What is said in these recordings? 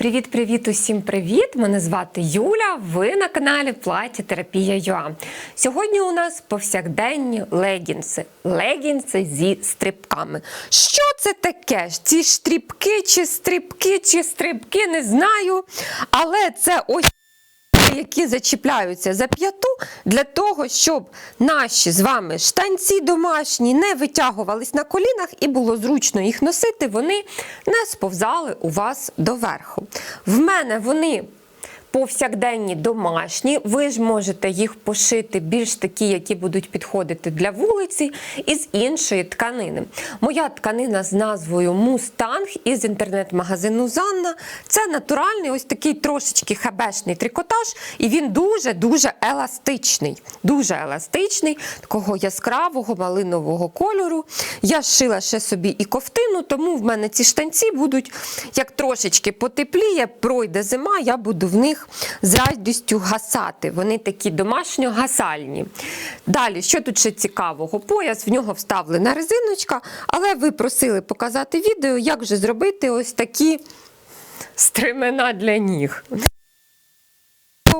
Привіт-привіт, усім привіт! Мене звати Юля. Ви на каналі Платі Терапія ЮА. Сьогодні у нас повсякденні легінси. Легінси зі стрибками. Що це таке? Ці стрибки, чи стрибки, чи стрибки, не знаю. Але це ось які зачіпляються за п'яту для того, щоб наші з вами штанці домашні не витягувались на колінах і було зручно їх носити, вони не сповзали у вас доверху. В мене вони. Повсякденні домашні, ви ж можете їх пошити більш такі, які будуть підходити для вулиці, із іншої тканини. Моя тканина з назвою Мустанг із інтернет-магазину Занна. Це натуральний, ось такий трошечки хебешний трикотаж, і він дуже-дуже еластичний. Дуже еластичний, такого яскравого малинового кольору. Я шила ще собі і ковтину, тому в мене ці штанці будуть як трошечки потепліє, пройде зима, я буду в них з радістю гасати. Вони такі домашньо-гасальні. Далі, що тут ще цікавого? Пояс в нього вставлена резиночка, але ви просили показати відео, як же зробити ось такі стремена для ніг.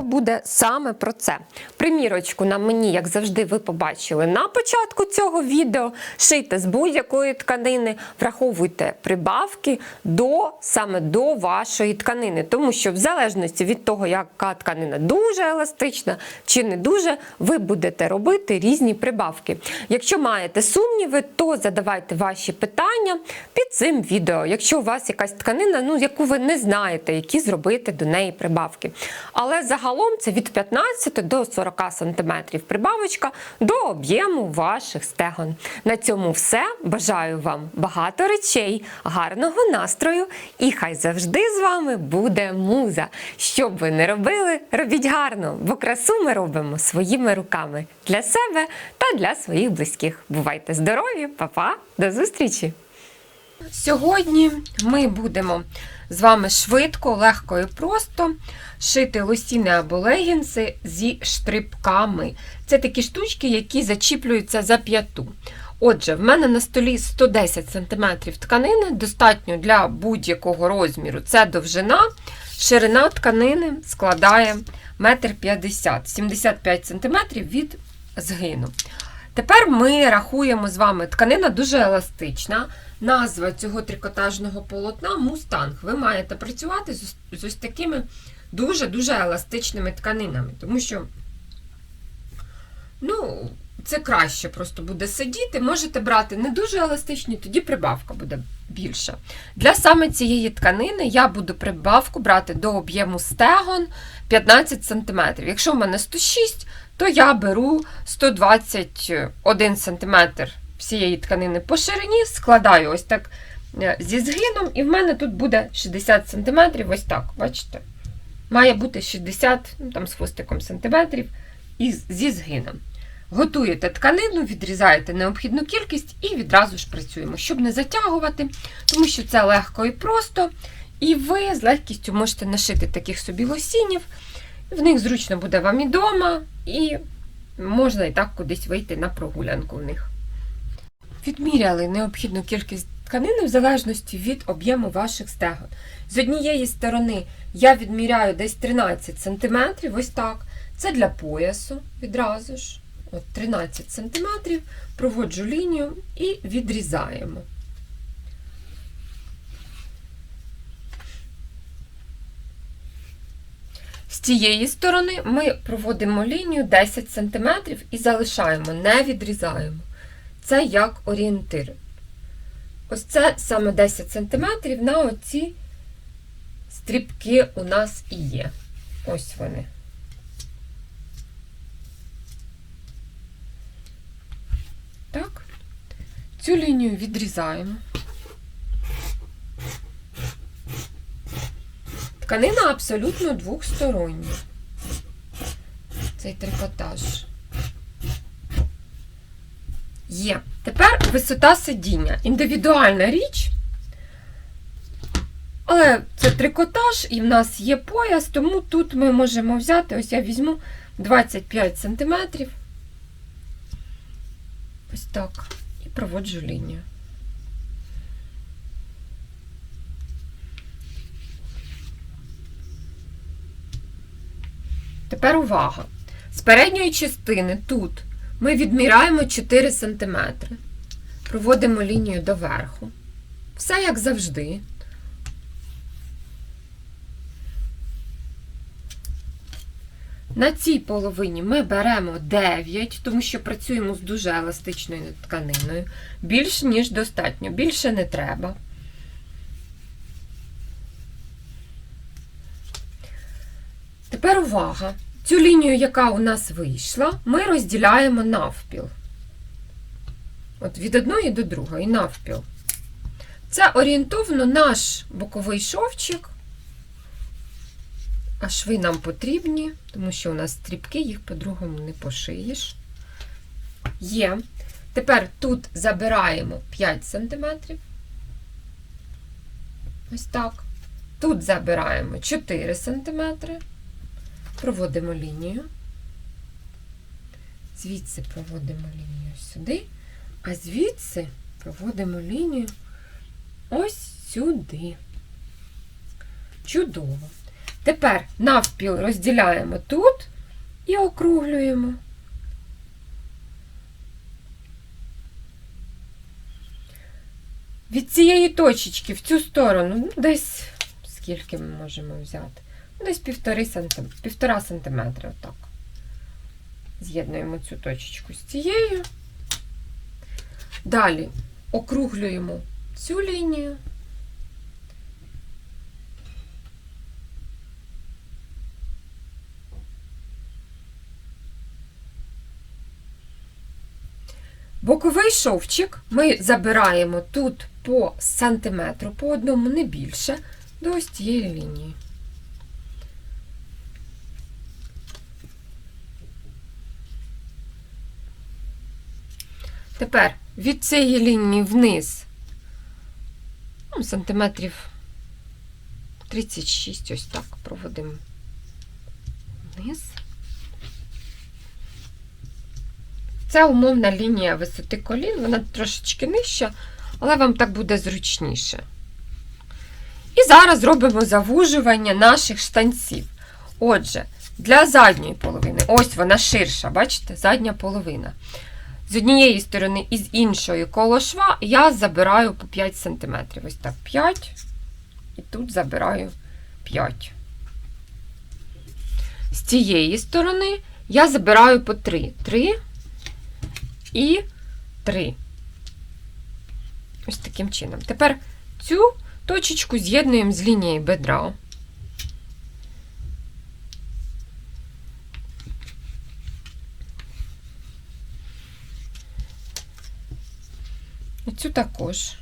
Буде саме про це. Примірочку на мені, як завжди, ви побачили на початку цього відео. Шийте з будь-якої тканини, враховуйте прибавки до саме до вашої тканини, тому що в залежності від того, яка тканина дуже еластична чи не дуже, ви будете робити різні прибавки. Якщо маєте сумніви, то задавайте ваші питання під цим відео. Якщо у вас якась тканина, ну яку ви не знаєте, які зробити до неї прибавки. Але загалом це від 15 до 40 см прибавочка до об'єму ваших стегон. На цьому все. Бажаю вам багато речей, гарного настрою і хай завжди з вами буде муза. Що б ви не робили, робіть гарно, бо красу ми робимо своїми руками для себе та для своїх близьких. Бувайте здорові, па-па, до зустрічі! Сьогодні ми будемо з вами швидко, легко і просто шити лосіни або легінси зі штрибками. Це такі штучки, які зачіплюються за п'яту. Отже, в мене на столі 110 см тканини, достатньо для будь-якого розміру. Це довжина, ширина тканини складає 1,50 м, 75 см від згину. Тепер ми рахуємо з вами тканина дуже еластична. Назва цього трикотажного полотна мустанг. Ви маєте працювати з, ось такими дуже-дуже еластичними тканинами, тому що ну, це краще просто буде сидіти. Можете брати не дуже еластичні, тоді прибавка буде більша. Для саме цієї тканини я буду прибавку брати до об'єму стегон 15 см. Якщо в мене 106 то я беру 121 см всієї тканини по ширині, складаю ось так е, зі згином, і в мене тут буде 60 см, ось так, бачите? Має бути 60 ну, там, з хвостиком сантиметрів і зі згином. Готуєте тканину, відрізаєте необхідну кількість і відразу ж працюємо, щоб не затягувати, тому що це легко і просто. І ви з легкістю можете нашити таких собі лосінів. В них зручно буде вам і вдома, і можна і так кудись вийти на прогулянку в них. Відміряли необхідну кількість тканини в залежності від об'єму ваших стегон. З однієї сторони я відміряю десь 13 см, ось так. Це для поясу відразу ж. От 13 см, проводжу лінію і відрізаємо. З цієї сторони ми проводимо лінію 10 см і залишаємо, не відрізаємо. Це як орієнтир. Ось це саме 10 см на оці стрібки у нас і є. Ось вони. Так, цю лінію відрізаємо. Тканина абсолютно двохстороння. Цей трикотаж. Є. Тепер висота сидіння. Індивідуальна річ. Але це трикотаж, і в нас є пояс, тому тут ми можемо взяти, ось я візьму 25 см. Ось так. І проводжу лінію. Тепер увага. З передньої частини тут ми відміряємо 4 см. Проводимо лінію до верху. Все як завжди. На цій половині ми беремо 9, тому що працюємо з дуже еластичною тканиною. Більш ніж достатньо, більше не треба. Тепер увага. Цю лінію, яка у нас вийшла, ми розділяємо навпіл. От від одної до другої навпіл. Це орієнтовно наш боковий шовчик. А шви нам потрібні, тому що у нас стрібки, їх по-другому не пошиєш. Є. Тепер тут забираємо 5 см. Ось так. Тут забираємо 4 см. Проводимо лінію. Звідси проводимо лінію сюди, а звідси проводимо лінію ось сюди. Чудово. Тепер навпіл розділяємо тут і округлюємо. Від цієї точечки в цю сторону, ну, десь скільки ми можемо взяти? Десь півтори сантим... півтора сантиметри, отак. З'єднуємо цю точечку з цією. Далі округлюємо цю лінію. Боковий шовчик ми забираємо тут по сантиметру, по одному, не більше, до ось цієї лінії. Тепер від цієї лінії вниз ну, сантиметрів 36, ось так проводимо вниз. Це умовна лінія висоти колін, вона трошечки нижча, але вам так буде зручніше. І зараз робимо завужування наших штанців. Отже, для задньої половини, ось вона ширша, бачите, задня половина. З однієї сторони і з іншої коло шва я забираю по 5 см. Ось так 5, і тут забираю 5. З цієї сторони я забираю по 3. 3 і 3. Ось таким чином. Тепер цю точечку з'єднуємо з лінією бедра. Цю також.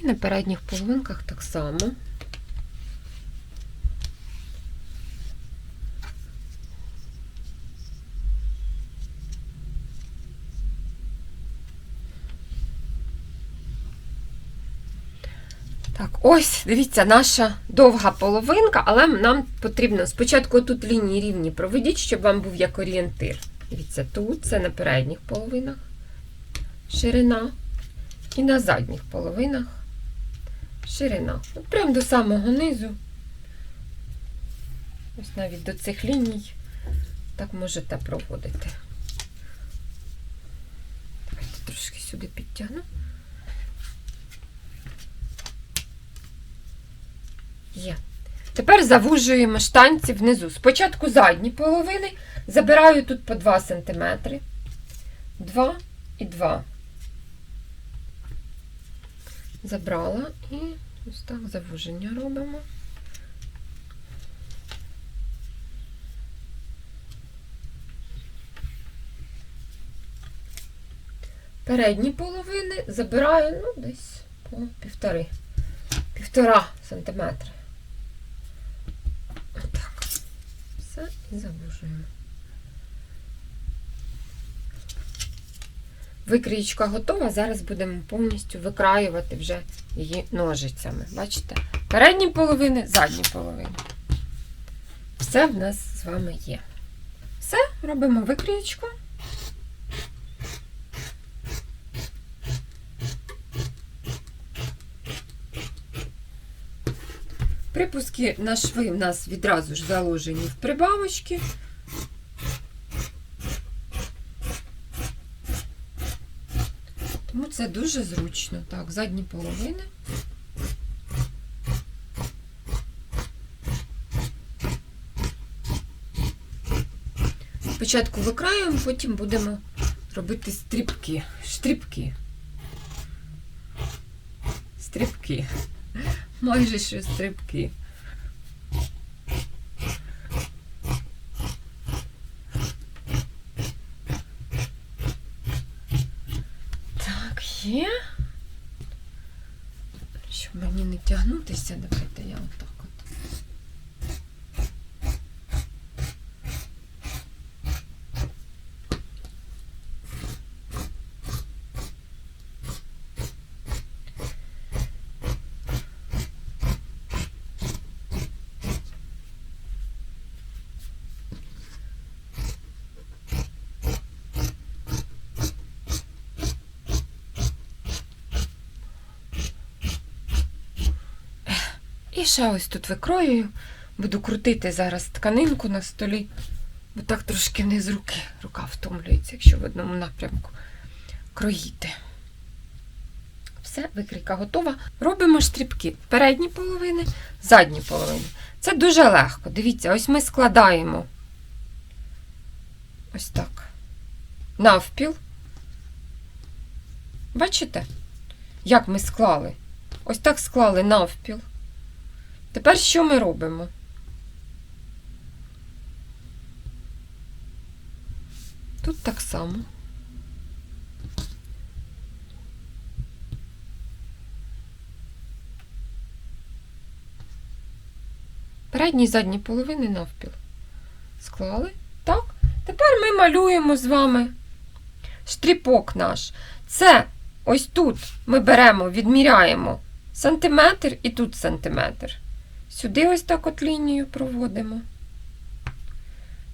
І на передніх половинках так само. Так, ось, дивіться, наша довга половинка, але нам потрібно спочатку тут лінії рівні проведіть, щоб вам був як орієнтир. Дивіться, тут це на передніх половинах ширина, і на задніх половинах ширина. От прямо до самого низу. Ось навіть до цих ліній так можете проводити. Давайте трошки сюди підтягну. Є. Тепер завужуємо штанці внизу. Спочатку задні половини. Забираю тут по 2 см. 2 і 2. Забрала і ось так завуження робимо. Передні половини забираю, ну, десь по півтори, півтора сантиметри. Отак. Все і загружуємо. Викрійка готова. Зараз будемо повністю викраювати вже її ножицями. Бачите? Передні половини, задні половини. Все в нас з вами є. Все, робимо викрійку. Припуски на шви в нас відразу ж заложені в прибавочки. Тому це дуже зручно. Так, задні половини. Спочатку викраємо, потім будемо робити стрибки. Штрибки. Стрибки. Майже що стрибки. Так, є. Щоб мені не тягнутися, давайте я отак от. І ще ось тут викроюю. Буду крутити зараз тканинку на столі, бо так трошки вниз руки. Рука втомлюється, якщо в одному напрямку кроїти. Все, викрійка готова. Робимо штрибки передні половини, задні половини. Це дуже легко. Дивіться, ось ми складаємо ось так. Навпіл. Бачите, як ми склали? Ось так склали навпіл. Тепер що ми робимо? Тут так само. Передні і задні половини навпіл. Склали. Так. Тепер ми малюємо з вами штрипок наш. Це ось тут ми беремо, відміряємо сантиметр і тут сантиметр. Сюди ось так от лінію проводимо.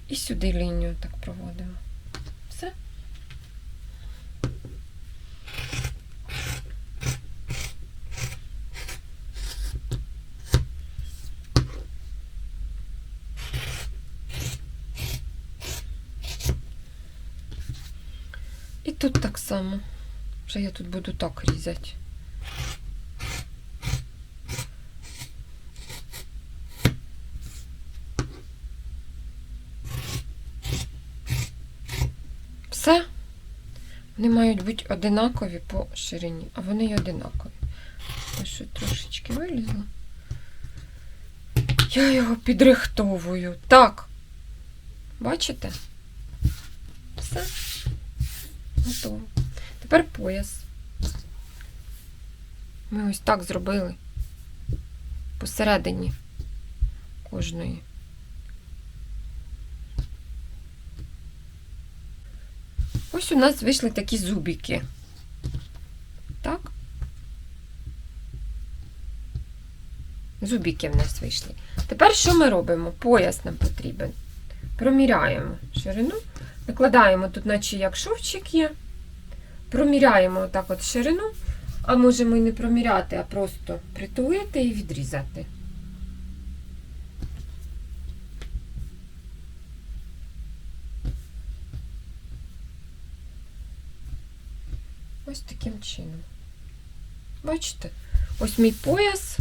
І сюди лінію так проводимо. Все. І тут так само. Вже я тут буду так різати. Все. Вони мають бути одинакові по ширині, а вони й одинакові. Ось що трошечки вилізло. Я його підрихтовую. Так. Бачите? Все. Готово. Тепер пояс. Ми ось так зробили. Посередині кожної. Ось у нас вийшли такі зубики. Так? Зубики в нас вийшли. Тепер що ми робимо? Пояс нам потрібен. Проміряємо ширину. Викладаємо тут, наче як шовчик є. Проміряємо отак от ширину, а можемо і не проміряти, а просто притулити і відрізати. Ось таким чином. Бачите? Ось мій пояс.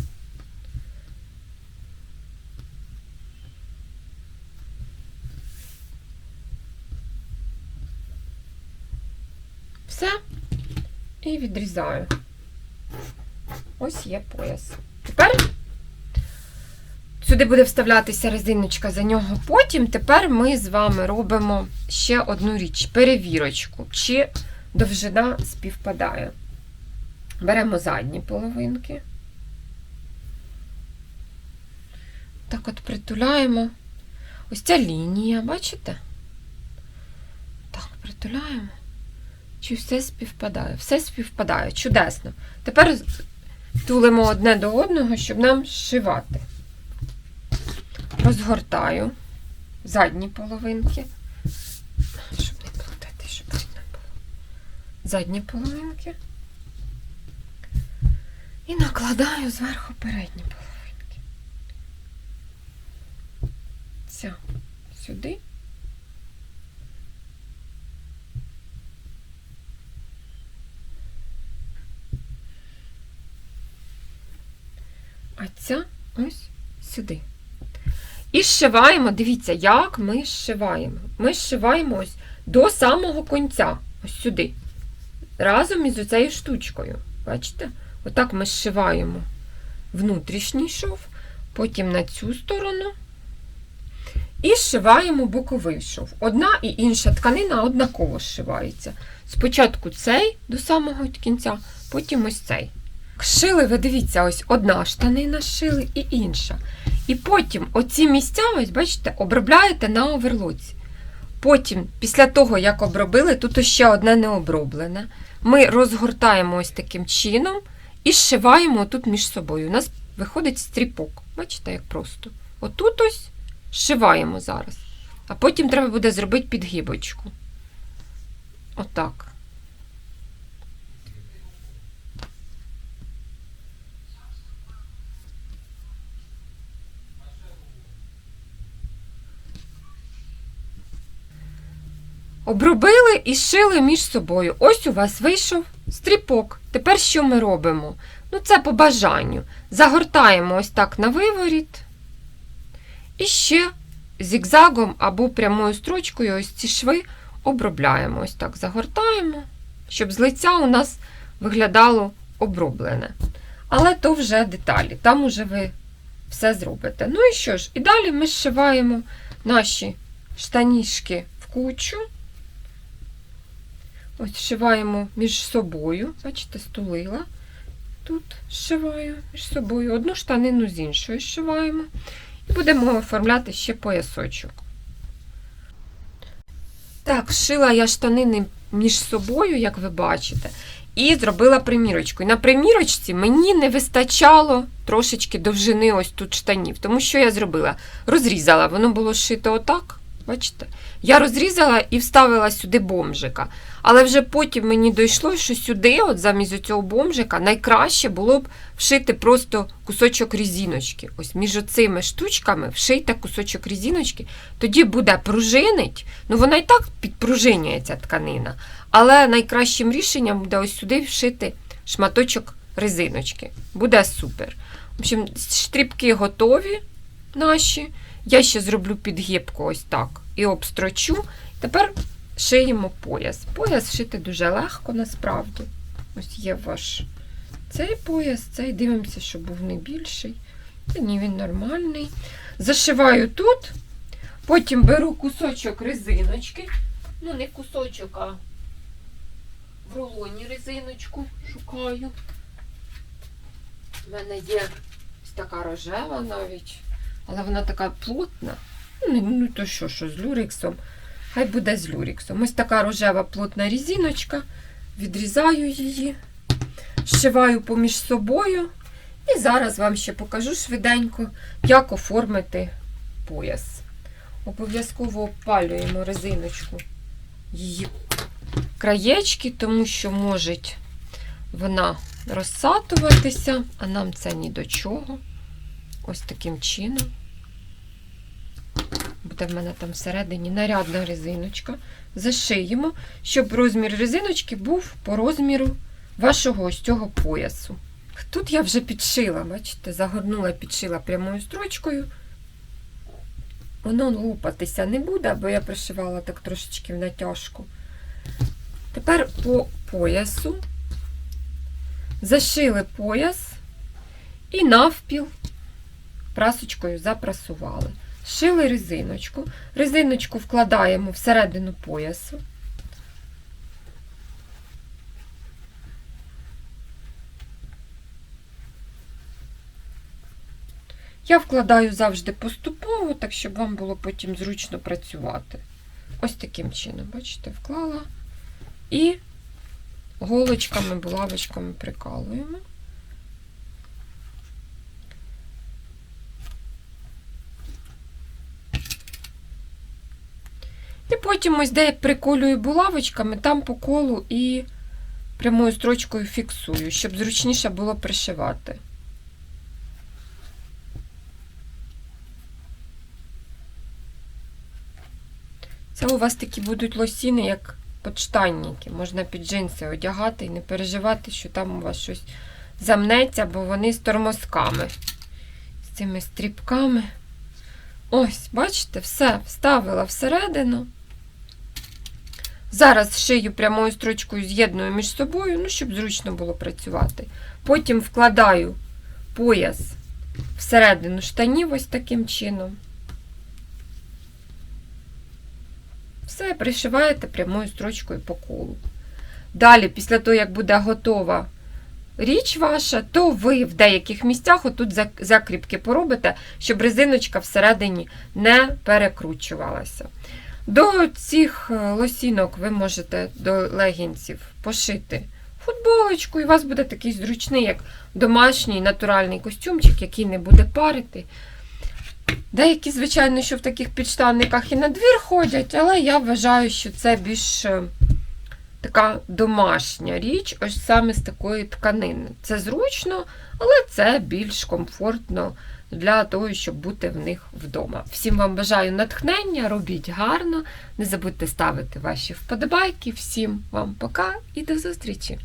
Все. І відрізаю. Ось є пояс. Тепер сюди буде вставлятися резиночка за нього. Потім тепер ми з вами робимо ще одну річ перевірочку, чи довжина співпадає. Беремо задні половинки. Так от притуляємо. Ось ця лінія, бачите? Так, притуляємо. Чи все співпадає? Все співпадає. Чудесно. Тепер тулимо одне до одного, щоб нам зшивати. Розгортаю задні половинки. Щоб не плутати, щоб видно було. Задні половинки. І накладаю зверху передні половинки. ця сюди. А ця ось сюди. І зшиваємо, дивіться, як ми зшиваємо. Ми зшиваємо ось до самого кінця, ось сюди. Разом із оцею штучкою. Бачите? Отак ми зшиваємо внутрішній шов, потім на цю сторону. І зшиваємо боковий шов. Одна і інша тканина однаково зшивається. Спочатку цей до самого кінця, потім ось цей. Шили, ви дивіться, ось одна штанина шили і інша. І потім оці місця, ось бачите, обробляєте на оверлоці. Потім, після того, як обробили, тут ще одне не оброблене. Ми розгортаємо ось таким чином і зшиваємо тут між собою. У нас виходить стріпок. Бачите, як просто. Отут ось зшиваємо зараз. А потім треба буде зробити підгибочку. Отак. Обробили і шили між собою. Ось у вас вийшов стріпок. Тепер що ми робимо? Ну, це по бажанню. Загортаємо ось так на виворіт. І ще зігзагом або прямою строчкою ось ці шви обробляємо. Ось так загортаємо, щоб з лиця у нас виглядало оброблене. Але то вже деталі, там уже ви все зробите. Ну і що ж, і далі ми зшиваємо наші штанішки в кучу. Ось зшиваємо між собою, бачите, стулила. Тут зшиваю між собою. Одну штанину з іншою зшиваємо. І будемо оформляти ще поясочок. Так, шила я штанини між собою, як ви бачите, і зробила примірочку. І на примірочці мені не вистачало трошечки довжини ось тут штанів. Тому що я зробила? Розрізала, воно було шито отак. Бачите? Я розрізала і вставила сюди бомжика. Але вже потім мені дійшло, що сюди, от замість цього бомжика, найкраще було б вшити просто кусочок різіночки. Ось між цими штучками вшийте кусочок різіночки, тоді буде пружинить. Ну, вона і так підпружинює тканина. Але найкращим рішенням буде ось сюди вшити шматочок резиночки. Буде супер. В общем, штріпки готові наші. Я ще зроблю підгибку ось так і обстрочу. Тепер шиємо пояс. Пояс шити дуже легко, насправді. Ось є ваш цей пояс, цей дивимося, щоб був не більший. Та ні, він нормальний. Зашиваю тут, потім беру кусочок резиночки. Ну, не кусочок, а в рулоні резиночку шукаю. У мене є ось така рожева навіть, але вона така плотна. Ну, ну то що, що з люрексом. Хай буде з люрексом. Ось така рожева плотна різіночка. Відрізаю її, зшиваю поміж собою. І зараз вам ще покажу швиденько, як оформити пояс. Обов'язково опалюємо резиночку її краєчки, тому що може вона розсатуватися, а нам це ні до чого. Ось таким чином. Буде в мене там всередині нарядна резиночка. Зашиємо, щоб розмір резиночки був по розміру вашого ось цього поясу. Тут я вже підшила, бачите, загорнула, підшила прямою строчкою. Воно лопатися не буде, бо я пришивала так трошечки в натяжку. Тепер по поясу зашили пояс і навпіл прасочкою запрасували. Шили резиночку. Резиночку вкладаємо всередину поясу. Я вкладаю завжди поступово, так щоб вам було потім зручно працювати. Ось таким чином, бачите, вклала і голочками, булавочками прикалуємо. І потім ось де я приколюю булавочками, там по колу і прямою строчкою фіксую, щоб зручніше було пришивати. Це у вас такі будуть лосіни, як подштанники. Можна під джинси одягати і не переживати, що там у вас щось замнеться, бо вони з тормозками. З цими стрібками. Ось, бачите, все, вставила всередину. Зараз шию прямою строчкою з'єдную між собою, ну, щоб зручно було працювати. Потім вкладаю пояс всередину штанів ось таким чином. Все, пришиваєте прямою строчкою по колу. Далі, після того, як буде готова річ ваша, то ви в деяких місцях отут закріпки поробите, щоб резиночка всередині не перекручувалася. До цих е, лосінок ви можете до легінців пошити футболочку, і у вас буде такий зручний, як домашній натуральний костюмчик, який не буде парити. Деякі, звичайно, що в таких підштанниках і на двір ходять, але я вважаю, що це більш е, така домашня річ, ось саме з такої тканини. Це зручно, але це більш комфортно для того, щоб бути в них вдома. Всім вам бажаю натхнення, робіть гарно, не забудьте ставити ваші вподобайки. Всім вам пока і до зустрічі!